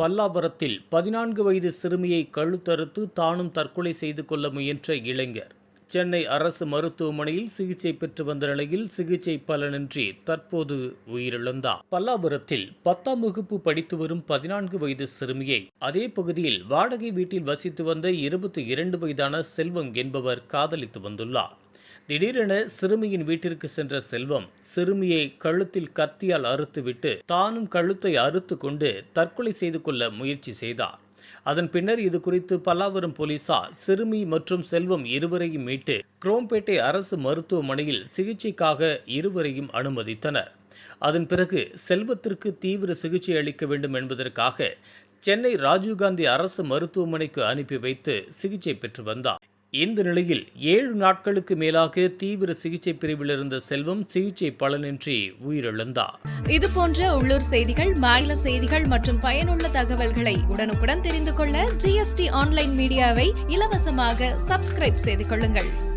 பல்லாவரத்தில் பதினான்கு வயது சிறுமியை கழுத்தறுத்து தானும் தற்கொலை செய்து கொள்ள முயன்ற இளைஞர். சென்னை அரசு மருத்துவமனையில் சிகிச்சை பெற்று வந்த நிலையில் சிகிச்சை பலனின்றி தற்போது உயிரிழந்தார். பல்லாபுரத்தில் பத்தாம் வகுப்பு படித்து வரும் பதினான்கு வயது சிறுமியை அதே பகுதியில் வாடகை வீட்டில் வசித்து வந்த இருபத்தி இரண்டு வயதான செல்வம் என்பவர் காதலித்து வந்துள்ளார். திடீரென சிறுமியின் வீட்டிற்கு சென்ற செல்வம் சிறுமியை கழுத்தில் கத்தியால் அறுத்துவிட்டு தானும் கழுத்தை அறுத்து கொண்டு தற்கொலை செய்து கொள்ள முயற்சி செய்தார். அதன் பின்னர் இது குறித்து பல்லாவரம் போலீசார் சிறுமி மற்றும் செல்வம் இருவரையும் மீட்டு குரோம்பேட்டை அரசு மருத்துவமனையில் சிகிச்சைக்காக இருவரையும் அனுமதித்தனர். அதன் பிறகு செல்வத்திற்கு தீவிர சிகிச்சை அளிக்க வேண்டும் என்பதற்காக சென்னை ராஜீவ்காந்தி அரசு மருத்துவமனைக்கு அனுப்பி வைத்து சிகிச்சை பெற்று வந்தார். இந்த நிலையில் ஏழு நாட்களுக்கு மேலாக தீவிர சிகிச்சை பிரிவில் இருந்த செல்வம் சிகிச்சை பலனின்றி உயிரிழந்தார். இது போன்ற உள்ளூர் செய்திகள் மாநில செய்திகள் மற்றும் பயனுள்ள தகவல்களை உடனுக்குடன் தெரிந்து கொள்ள ஜிஎஸ்டி ஆன்லைன் மீடியாவை இலவசமாக சப்ஸ்கிரைப் செய்து கொள்ளுங்கள்.